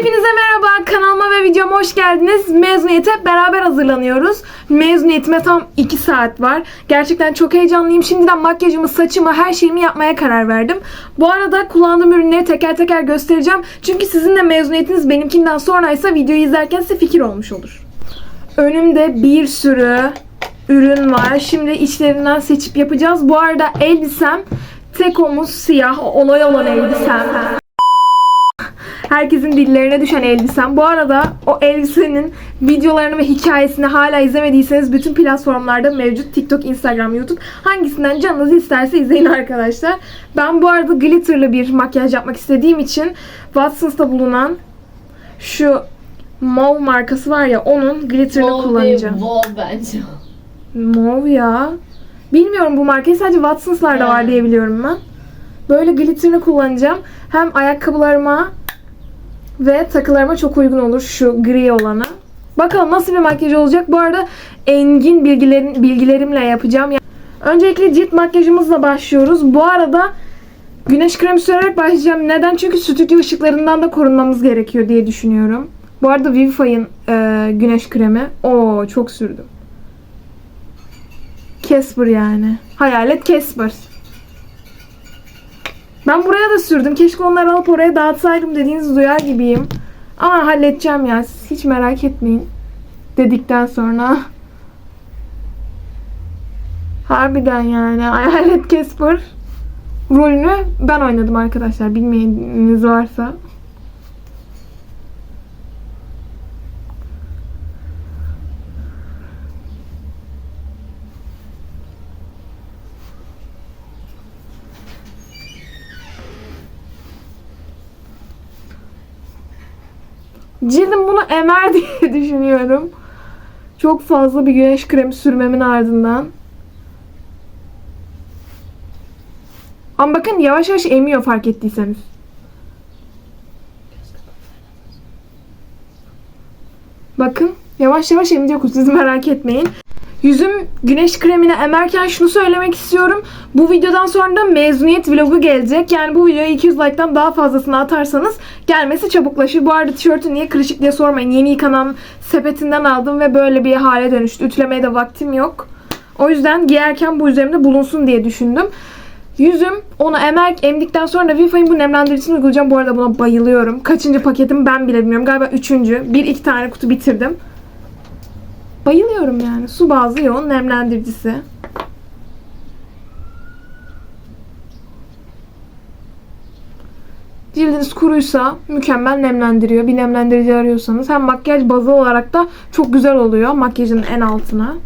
Hepinize merhaba kanalıma ve videoma hoş geldiniz. Mezuniyete beraber hazırlanıyoruz. Mezuniyetime tam 2 saat var. Gerçekten çok heyecanlıyım. Şimdiden makyajımı, saçımı, her şeyimi yapmaya karar verdim. Bu arada kullandığım ürünleri teker teker göstereceğim. Çünkü sizin de mezuniyetiniz benimkinden sonraysa videoyu izlerken size fikir olmuş olur. Önümde bir sürü ürün var. Şimdi içlerinden seçip yapacağız. Bu arada elbisem tek omuz siyah. Olay olan elbisem. Herkesin dillerine düşen elbisem. Bu arada o elbisenin videolarını ve hikayesini hala izlemediyseniz bütün platformlarda mevcut. TikTok, Instagram, YouTube. Hangisinden canınız isterse izleyin arkadaşlar. Ben bu arada glitterlı bir makyaj yapmak istediğim için Watsons'ta bulunan şu Mauve markası var ya onun glitterını kullanacağım. Wow bence. Mauve ya. Bilmiyorum bu markayı sadece Watsons'larda var diye biliyorum ben. Böyle glitterini kullanacağım. Hem ayakkabılarıma ve takılarıma çok uygun olur şu gri olanı. Bakalım nasıl bir makyaj olacak. Bu arada engin bilgilerin, bilgilerimle yapacağım. Yani öncelikle cilt makyajımızla başlıyoruz. Bu arada güneş kremi sürerek başlayacağım. Neden? Çünkü stüdyo ışıklarından da korunmamız gerekiyor diye düşünüyorum. Bu arada Vivify'ın e, güneş kremi. Oo çok sürdüm. Casper yani. Hayalet Casper. Ben buraya da sürdüm. Keşke onları alıp oraya dağıtsaydım dediğinizi duyar gibiyim. Ama halledeceğim ya. Siz hiç merak etmeyin. Dedikten sonra. Harbiden yani. Hayalet Casper rolünü ben oynadım arkadaşlar. Bilmeyeniniz varsa. Cildim bunu emer diye düşünüyorum. Çok fazla bir güneş kremi sürmemin ardından. Ama bakın yavaş yavaş emiyor fark ettiyseniz. Bakın yavaş yavaş emecek siz merak etmeyin. Yüzüm güneş kremini emerken şunu söylemek istiyorum. Bu videodan sonra da mezuniyet vlogu gelecek. Yani bu videoya 200 like'tan daha fazlasını atarsanız gelmesi çabuklaşır. Bu arada tişörtü niye kırışık diye sormayın. Yeni yıkanan sepetinden aldım ve böyle bir hale dönüştü. Ütülemeye de vaktim yok. O yüzden giyerken bu üzerimde bulunsun diye düşündüm. Yüzüm onu emer, emdikten sonra da Vifa'nın bu nemlendiricisini uygulayacağım. Bu arada buna bayılıyorum. Kaçıncı paketim ben bile bilmiyorum. Galiba üçüncü. Bir iki tane kutu bitirdim. Bayılıyorum yani. Su bazlı yoğun nemlendiricisi. Cildiniz kuruysa mükemmel nemlendiriyor. Bir nemlendirici arıyorsanız hem makyaj bazı olarak da çok güzel oluyor makyajın en altına.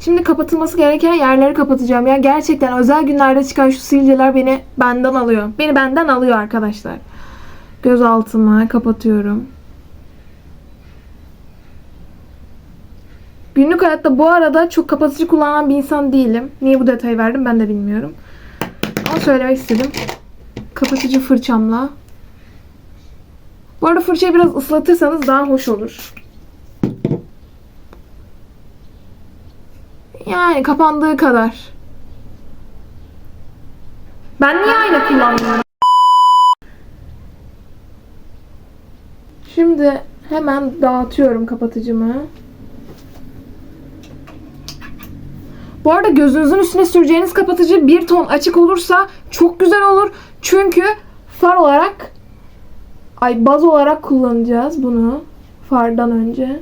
Şimdi kapatılması gereken yerleri kapatacağım. Ya gerçekten özel günlerde çıkan şu sivilceler beni benden alıyor. Beni benden alıyor arkadaşlar. Göz altımı kapatıyorum. Günlük hayatta bu arada çok kapatıcı kullanan bir insan değilim. Niye bu detayı verdim ben de bilmiyorum. Ama söylemek istedim. Kapatıcı fırçamla. Bu arada fırçayı biraz ıslatırsanız daha hoş olur. Yani kapandığı kadar. Ben niye ayna kullanmıyorum? Şimdi hemen dağıtıyorum kapatıcımı. Bu arada gözünüzün üstüne süreceğiniz kapatıcı bir ton açık olursa çok güzel olur. Çünkü far olarak ay baz olarak kullanacağız bunu fardan önce.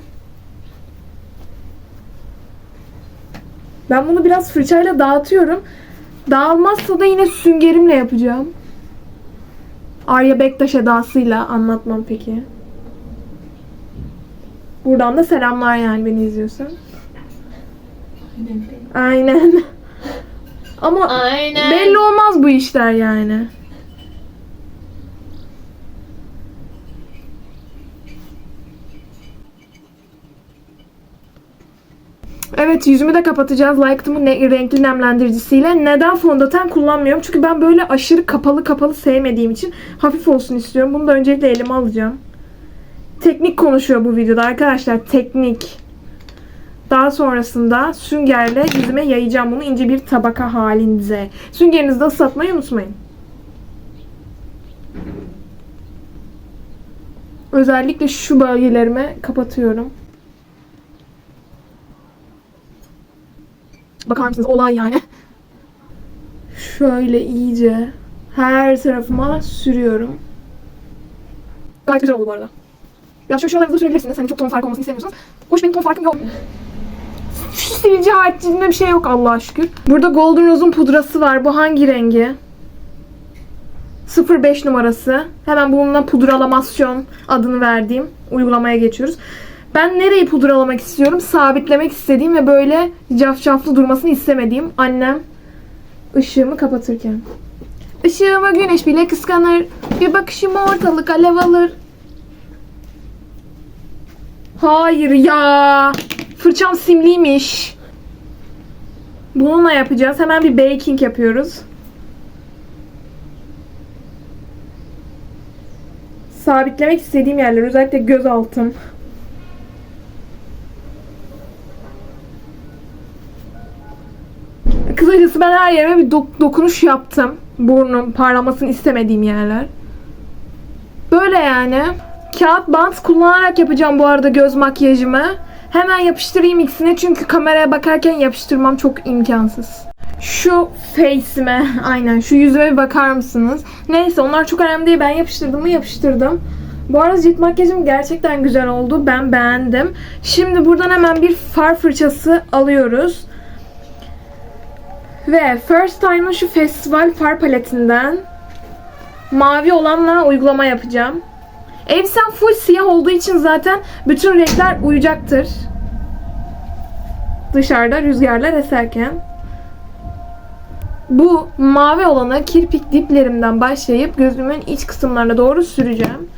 Ben bunu biraz fırçayla dağıtıyorum. Dağılmazsa da yine süngerimle yapacağım. Arya Bektaş edasıyla anlatmam peki. Buradan da selamlar yani beni izliyorsan. Aynen. Ama Aynen. belli olmaz bu işler yani. Evet yüzümü de kapatacağız. Lightroom'un ne- renkli nemlendiricisiyle. Neden fondöten kullanmıyorum? Çünkü ben böyle aşırı kapalı kapalı sevmediğim için hafif olsun istiyorum. Bunu da öncelikle elime alacağım. Teknik konuşuyor bu videoda arkadaşlar. Teknik. Daha sonrasında süngerle yüzüme yayacağım bunu ince bir tabaka halinde. Süngerinizi de ıslatmayı unutmayın. Özellikle şu bölgelerimi kapatıyorum. Bakar mısınız? Olay yani. Şöyle iyice her tarafıma sürüyorum. Gayet güzel oldu bu arada. Ya şu şuralarınızı sürebilirsiniz. Hani çok ton farkı olmasını istemiyorsanız. Hoş benim ton farkım yok. Silici haricinde bir şey yok Allah'a şükür. Burada Golden Rose'un pudrası var. Bu hangi rengi? 05 numarası. Hemen bununla pudralamasyon adını verdiğim uygulamaya geçiyoruz. Ben nereyi pudralamak istiyorum? Sabitlemek istediğim ve böyle cafcaflı durmasını istemediğim annem ışığımı kapatırken. Işığıma güneş bile kıskanır. Bir bakışıma ortalık alev alır. Hayır ya. Fırçam simliymiş. Bununla yapacağız. Hemen bir baking yapıyoruz. Sabitlemek istediğim yerler özellikle göz altım. Kısacası ben her yerime bir dok- dokunuş yaptım. Burnum parlamasını istemediğim yerler. Böyle yani. Kağıt bant kullanarak yapacağım bu arada göz makyajımı. Hemen yapıştırayım ikisini çünkü kameraya bakarken yapıştırmam çok imkansız. Şu face'ime, aynen şu yüzüme bir bakar mısınız? Neyse onlar çok önemli değil. Ben yapıştırdım mı yapıştırdım. Bu arada cilt makyajım gerçekten güzel oldu. Ben beğendim. Şimdi buradan hemen bir far fırçası alıyoruz. Ve First Time'ın şu festival far paletinden mavi olanla uygulama yapacağım. Elbisem full siyah olduğu için zaten bütün renkler uyacaktır. Dışarıda rüzgarlar eserken. Bu mavi olanı kirpik diplerimden başlayıp gözümün iç kısımlarına doğru süreceğim.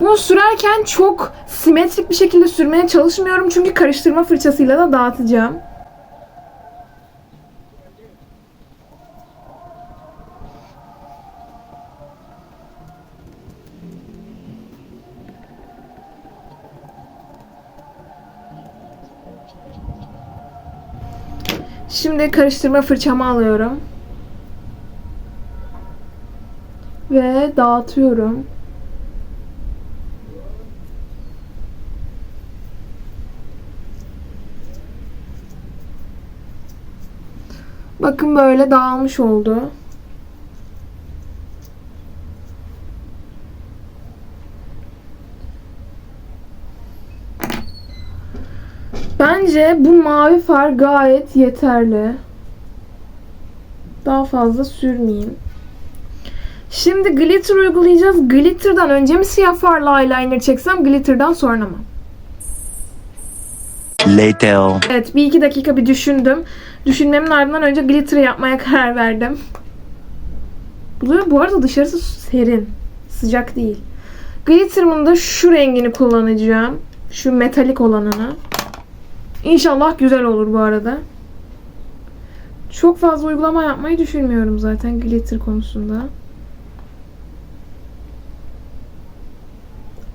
Bunu sürerken çok simetrik bir şekilde sürmeye çalışmıyorum çünkü karıştırma fırçasıyla da dağıtacağım. Şimdi karıştırma fırçamı alıyorum. Ve dağıtıyorum. Bakın böyle dağılmış oldu. Bence bu mavi far gayet yeterli. Daha fazla sürmeyeyim. Şimdi glitter uygulayacağız. Glitter'dan önce mi siyah farla eyeliner çeksem, glitter'dan sonra mı? Later. Evet bir iki dakika bir düşündüm. Düşünmemin ardından önce glitter yapmaya karar verdim. Bu, arada dışarısı serin. Sıcak değil. Glitter'ımın da şu rengini kullanacağım. Şu metalik olanını. İnşallah güzel olur bu arada. Çok fazla uygulama yapmayı düşünmüyorum zaten glitter konusunda.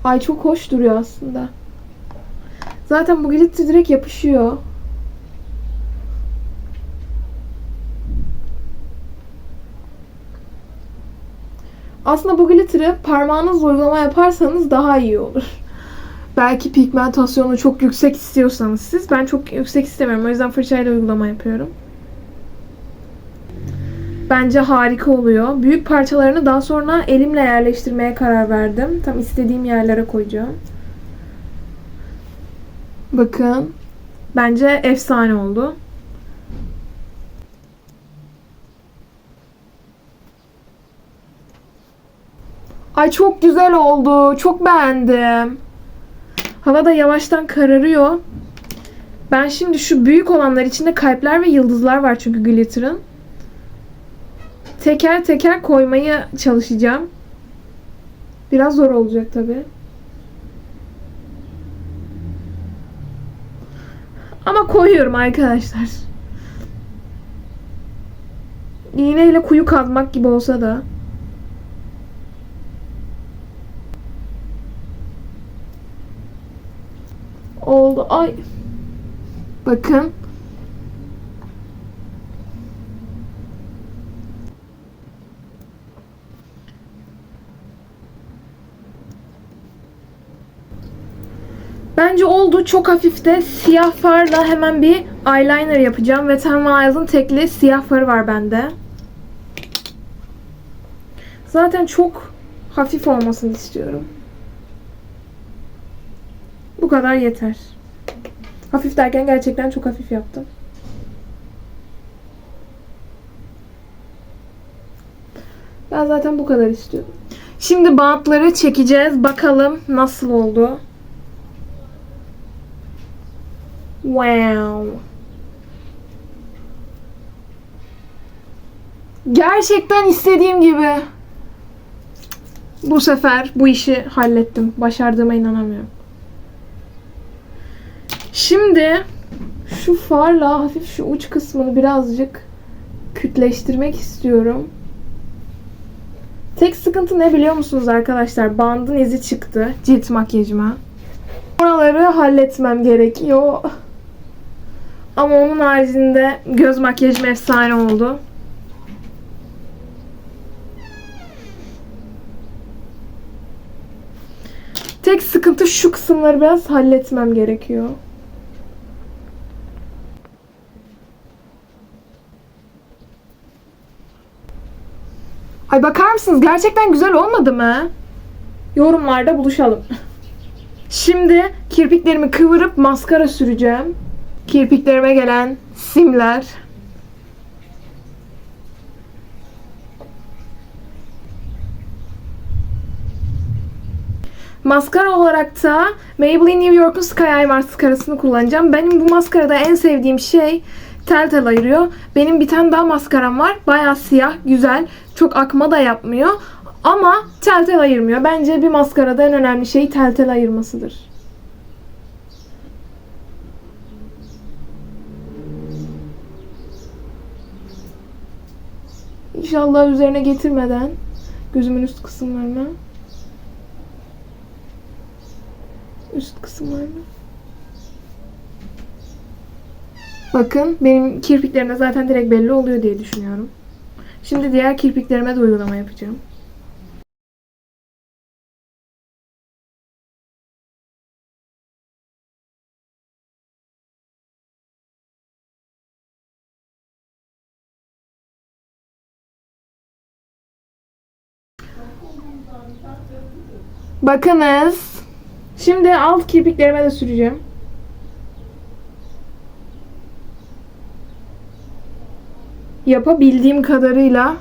Ay çok hoş duruyor aslında. Zaten bu glitter direkt yapışıyor. Aslında bu glitter'ı parmağınızla uygulama yaparsanız daha iyi olur. Belki pigmentasyonu çok yüksek istiyorsanız siz. Ben çok yüksek istemiyorum. O yüzden fırçayla uygulama yapıyorum. Bence harika oluyor. Büyük parçalarını daha sonra elimle yerleştirmeye karar verdim. Tam istediğim yerlere koyacağım. Bakın. Bence efsane oldu. Ay çok güzel oldu. Çok beğendim. Hava da yavaştan kararıyor. Ben şimdi şu büyük olanlar içinde kalpler ve yıldızlar var çünkü glitter'ın. Teker teker koymaya çalışacağım. Biraz zor olacak tabii. Ama koyuyorum arkadaşlar. iğneyle kuyu kazmak gibi olsa da. Oldu. Ay. Bakın. Bence oldu. Çok hafif de siyah farla hemen bir eyeliner yapacağım. Ve Ten Miles'ın tekli siyah farı var bende. Zaten çok hafif olmasını istiyorum. Bu kadar yeter. Hafif derken gerçekten çok hafif yaptım. Ben zaten bu kadar istiyorum. Şimdi bantları çekeceğiz. Bakalım nasıl oldu. Wow. Gerçekten istediğim gibi. Bu sefer bu işi hallettim. Başardığıma inanamıyorum. Şimdi şu farla hafif şu uç kısmını birazcık kütleştirmek istiyorum. Tek sıkıntı ne biliyor musunuz arkadaşlar? Bandın izi çıktı cilt makyajıma. Oraları halletmem gerekiyor. Ama onun haricinde göz makyajım efsane oldu. Tek sıkıntı şu kısımları biraz halletmem gerekiyor. Ay bakar mısınız? Gerçekten güzel olmadı mı? Yorumlarda buluşalım. Şimdi kirpiklerimi kıvırıp maskara süreceğim. Kirpiklerime gelen simler. Maskara olarak da Maybelline New York'un Sky Eye maskarasını kullanacağım. Benim bu maskarada en sevdiğim şey tel tel ayırıyor. Benim bir tane daha maskaram var. Bayağı siyah, güzel. Çok akma da yapmıyor. Ama tel tel ayırmıyor. Bence bir maskarada en önemli şey tel tel ayırmasıdır. İnşallah üzerine getirmeden gözümün üst kısımlarına üst kısımlarına Bakın benim kirpiklerimde zaten direkt belli oluyor diye düşünüyorum. Şimdi diğer kirpiklerime de uygulama yapacağım. Bakınız. Şimdi alt kirpiklerime de süreceğim. Yapabildiğim kadarıyla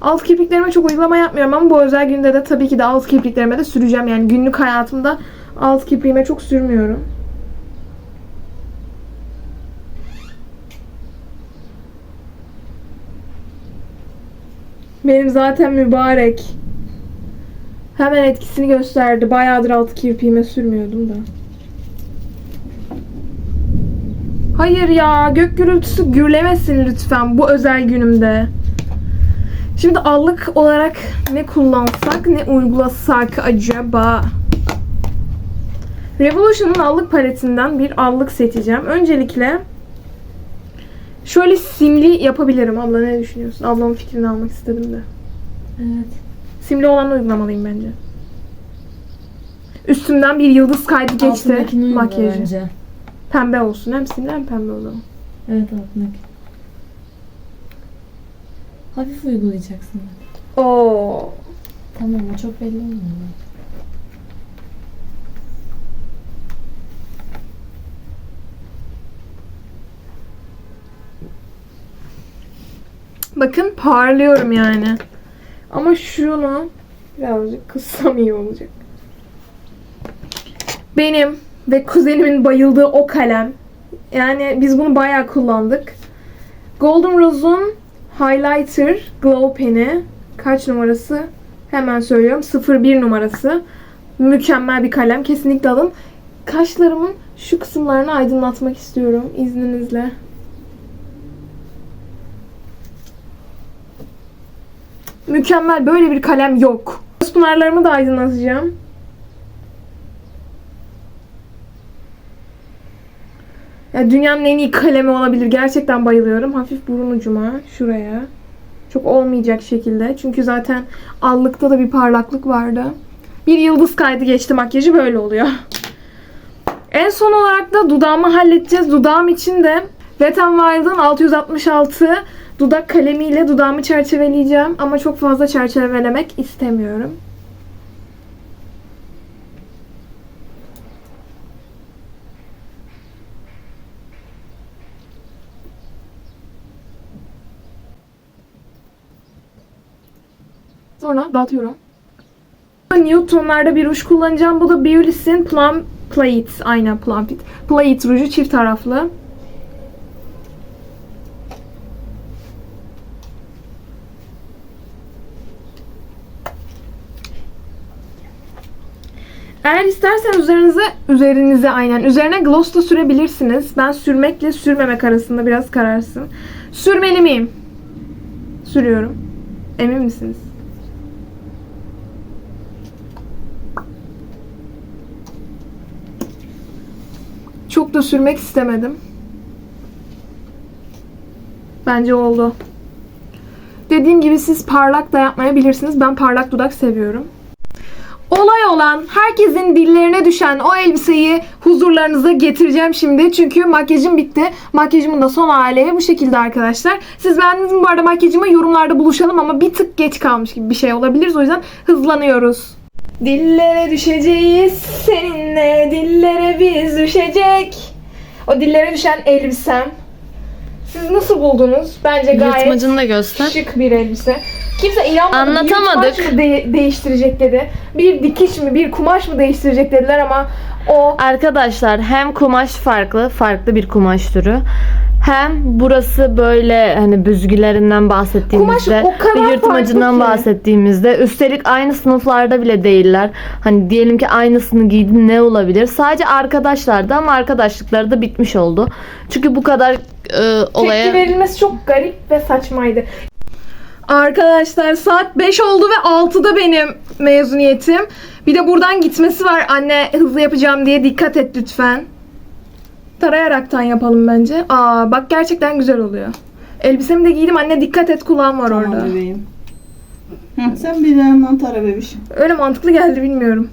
alt kirpiklerime çok uygulama yapmıyorum ama bu özel günde de tabii ki de alt kirpiklerime de süreceğim. Yani günlük hayatımda alt kirpiğime çok sürmüyorum. Benim zaten mübarek. Hemen etkisini gösterdi. Bayağıdır alt kirpiğime sürmüyordum da. Hayır ya gök gürültüsü gürlemesin lütfen bu özel günümde. Şimdi allık olarak ne kullansak ne uygulasak acaba? Revolution'un allık paletinden bir allık seçeceğim. Öncelikle şöyle simli yapabilirim. Abla ne düşünüyorsun? Ablamın fikrini almak istedim de. Evet. Simli olan uygulamalıyım bence. Üstümden bir yıldız kaydı geçti makyajı. bence. Pembe olsun. Hem simli hem pembe o zaman. Evet altındaki. Hafif uygulayacaksın. Oo. Tamam o çok belli olmuyor. Bakın parlıyorum yani. Ama şunu birazcık kıssam iyi olacak. Benim ve kuzenimin bayıldığı o kalem. Yani biz bunu bayağı kullandık. Golden Rose'un Highlighter Glow Pen'i. Kaç numarası? Hemen söylüyorum. 01 numarası. Mükemmel bir kalem. Kesinlikle alın. Kaşlarımın şu kısımlarını aydınlatmak istiyorum izninizle. mükemmel böyle bir kalem yok. Pınarlarımı da aydınlatacağım. Ya dünyanın en iyi kalemi olabilir. Gerçekten bayılıyorum. Hafif burun ucuma şuraya. Çok olmayacak şekilde. Çünkü zaten allıkta da bir parlaklık vardı. Bir yıldız kaydı geçti makyajı böyle oluyor. En son olarak da dudağımı halledeceğiz. Dudağım için de Wet n Wild'ın 666 dudak kalemiyle dudağımı çerçeveleyeceğim. Ama çok fazla çerçevelemek istemiyorum. Sonra dağıtıyorum. Nude tonlarda bir ruj kullanacağım. Bu da Beulis'in Plum Plate. Aynen Plum Plate. Plate ruju çift taraflı. Eğer isterseniz üzerinize üzerinize aynen üzerine gloss da sürebilirsiniz. Ben sürmekle sürmemek arasında biraz kararsın. Sürmeli miyim? Sürüyorum. Emin misiniz? Çok da sürmek istemedim. Bence oldu. Dediğim gibi siz parlak da yapmayabilirsiniz. Ben parlak dudak seviyorum. Olay olan herkesin dillerine düşen o elbiseyi huzurlarınıza getireceğim şimdi. Çünkü makyajım bitti. Makyajımın da son hali bu şekilde arkadaşlar. Siz beğendiniz mi bu arada makyajımı? Yorumlarda buluşalım ama bir tık geç kalmış gibi bir şey olabilir. O yüzden hızlanıyoruz. Dillere düşeceğiz seninle dillere biz düşecek. O dillere düşen elbisem. Siz nasıl buldunuz? Bence gayet Yırtmacını da göster. şık bir elbise. Kimse inanmadı. Anlatamadık. Bir kumaş mı de- değiştirecek dedi. Bir dikiş mi, bir kumaş mı değiştirecek dediler ama o Arkadaşlar hem kumaş farklı, farklı bir kumaş türü. Hem burası böyle hani büzgülerinden bahsettiğimizde Kumaş o kadar ve yırtmacından ki. bahsettiğimizde üstelik aynı sınıflarda bile değiller. Hani diyelim ki aynısını giydin ne olabilir? Sadece arkadaşlardı ama arkadaşlıkları da bitmiş oldu. Çünkü bu kadar e, olaya tepki verilmesi çok garip ve saçmaydı. Arkadaşlar saat 5 oldu ve 6'da benim mezuniyetim. Bir de buradan gitmesi var. Anne hızlı yapacağım diye dikkat et lütfen. Tarayaraktan yapalım bence. Aa bak gerçekten güzel oluyor. Elbisemi de giydim. Anne dikkat et kulağım var orada. Tamam bebeğim. Heh, sen bir yandan tara bebişim. Öyle mantıklı geldi bilmiyorum.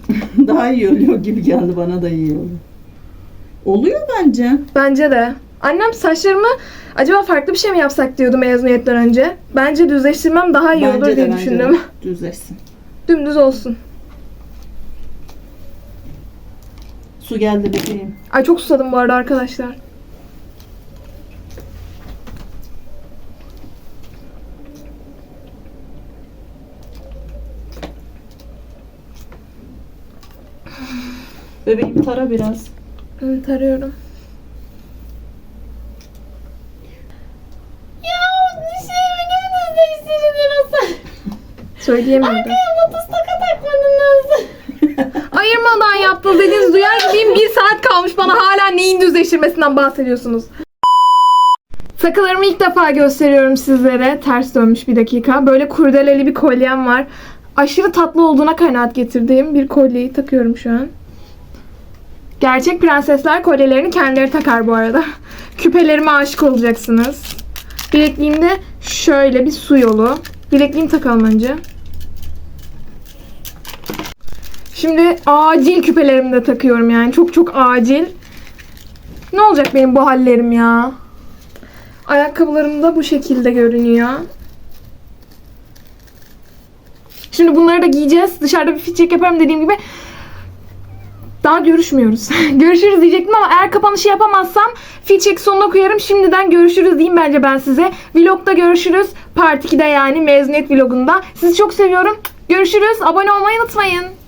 Daha iyi oluyor gibi geldi bana da iyi oluyor. Oluyor bence. Bence de. Annem saçlarımı acaba farklı bir şey mi yapsak diyordu mezuniyetten önce. Bence düzleştirmem daha iyi bence olur de diye düşündüm. Düzleşsin. Dümdüz olsun. Su geldi bebeğim. Ay çok susadım bu arada arkadaşlar. Bebeğim tara biraz. Evet arıyorum. Ya ne. Lotus taka takmadın lazım. Ayırmadan yaptınız dediğiniz duyar gibiyim. Bir saat kalmış bana hala neyin düzleştirmesinden bahsediyorsunuz. Takılarımı ilk defa gösteriyorum sizlere. Ters dönmüş bir dakika. Böyle kurdeleli bir kolyem var. Aşırı tatlı olduğuna kanaat getirdiğim bir kolyeyi takıyorum şu an. Gerçek prensesler kolyelerini kendileri takar bu arada. Küpelerime aşık olacaksınız. Bilekliğimde şöyle bir su yolu. Bilekliğimi takalım önce. Şimdi acil küpelerimi de takıyorum yani. Çok çok acil. Ne olacak benim bu hallerim ya? Ayakkabılarım da bu şekilde görünüyor. Şimdi bunları da giyeceğiz. Dışarıda bir fit check yaparım dediğim gibi. Daha görüşmüyoruz. görüşürüz diyecektim ama eğer kapanışı yapamazsam fit check sonuna koyarım. Şimdiden görüşürüz diyeyim bence ben size. Vlogda görüşürüz. Part 2'de yani mezuniyet vlogunda. Sizi çok seviyorum. Görüşürüz. Abone olmayı unutmayın.